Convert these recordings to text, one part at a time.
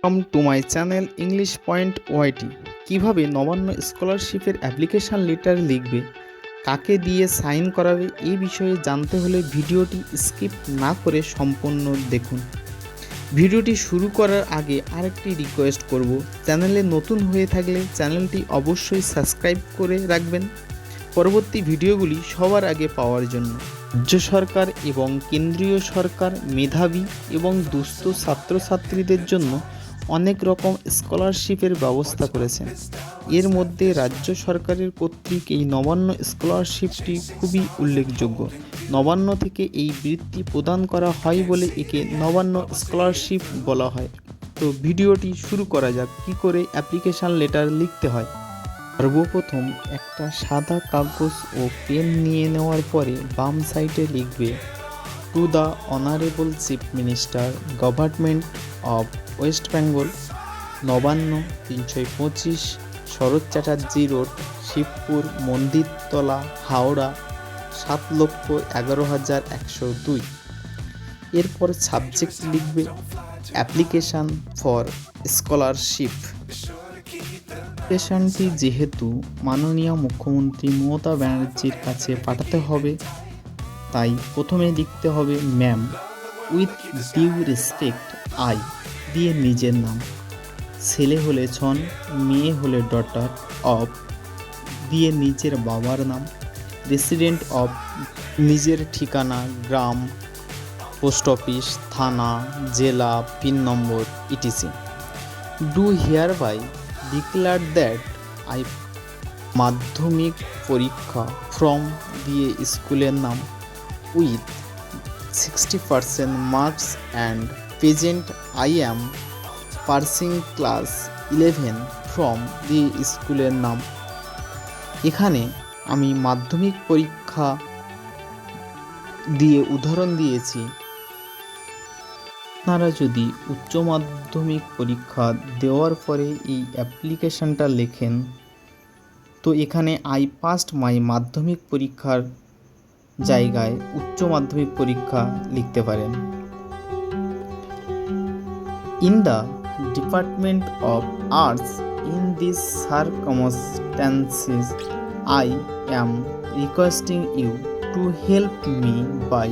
Welcome to my channel English point YT কীভাবে নবান্ন স্কলারশিপের application letter লিখবে কাকে দিয়ে সাইন করাবে এই বিষয়ে জানতে হলে ভিডিওটি স্কিপ না করে সম্পূর্ণ দেখুন ভিডিওটি শুরু করার আগে আরেকটি রিকোয়েস্ট করব চ্যানেলে নতুন হয়ে থাকলে চ্যানেলটি অবশ্যই সাবস্ক্রাইব করে রাখবেন পরবর্তী ভিডিওগুলি সবার আগে পাওয়ার জন্য রাজ্য সরকার এবং কেন্দ্রীয় সরকার মেধাবী এবং দুস্থ ছাত্রছাত্রীদের জন্য অনেক রকম স্কলারশিপের ব্যবস্থা করেছেন এর মধ্যে রাজ্য সরকারের কর্তৃক এই নবান্ন স্কলারশিপটি খুবই উল্লেখযোগ্য নবান্ন থেকে এই বৃত্তি প্রদান করা হয় বলে একে নবান্ন স্কলারশিপ বলা হয় তো ভিডিওটি শুরু করা যাক কি করে অ্যাপ্লিকেশান লেটার লিখতে হয় সর্বপ্রথম একটা সাদা কাগজ ও পেন নিয়ে নেওয়ার পরে বাম সাইডে লিখবে to the honourable chief minister government of West Bengal Nabanna তিনশো পঁচিশ শরৎ চ্যাটার্জি রোড শিবপুর মন্দিরতলা হাওড়া সাত লক্ষ এগারো হাজার একশো দুই এরপর সাবজেক্ট লিখবে অ্যাপ্লিকেশান ফর স্কলারশিপ অ্যাপ্লিকেশানটি যেহেতু মাননীয় মুখ্যমন্ত্রী মমতা ব্যানার্জির কাছে পাঠাতে হবে তাই প্রথমে লিখতে হবে ma'am with due respect I দিয়ে নিজের নাম ছেলে হলে ছন মেয়ে হলে ডটার অফ দিয়ে নিজের বাবার নাম রেসিডেন্ট অফ নিজের ঠিকানা গ্রাম পোস্ট অফিস থানা জেলা pin number etc do hereby declare that I Madhyamik পরীক্ষা ফ্রম দিয়ে স্কুলের নাম with sixty percent marks and peasant I am pursuing class eleven from the স্কুলের নাম এখানে আমি মাধ্যমিক পরীক্ষা দিয়ে উদাহরণ দিয়েছি আপনারা যদি উচ্চ মাধ্যমিক পরীক্ষা দেওয়ার পরে এই অ্যাপ্লিকেশনটা লেখেন তো এখানে আই পাস্ট মাই মাধ্যমিক পরীক্ষার জায়গায় উচ্চ মাধ্যমিক পরীক্ষা লিখতে পারেন in the department of arts in this circumstances I am requesting you to help me by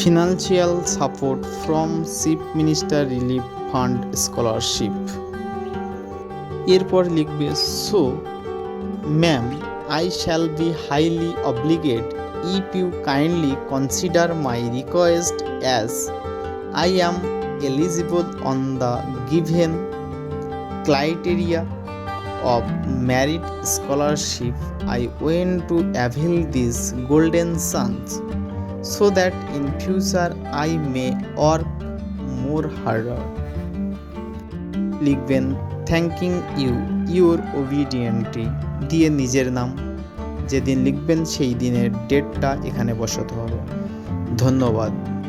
financial support from chief minister relief fund scholarship এরপর লিখবে so ma'am I shall be highly obligated if you kindly consider my request, as I am eligible on the given criteria of merit scholarship. I want to avail these golden chance so that in future I may work more harder. Ligben, thanking you, your obediently. দিয়ে নিজের নাম যেদিন লিখবেন সেই দিনের ডেটটা এখানে বসাতে হবে ধন্যবাদ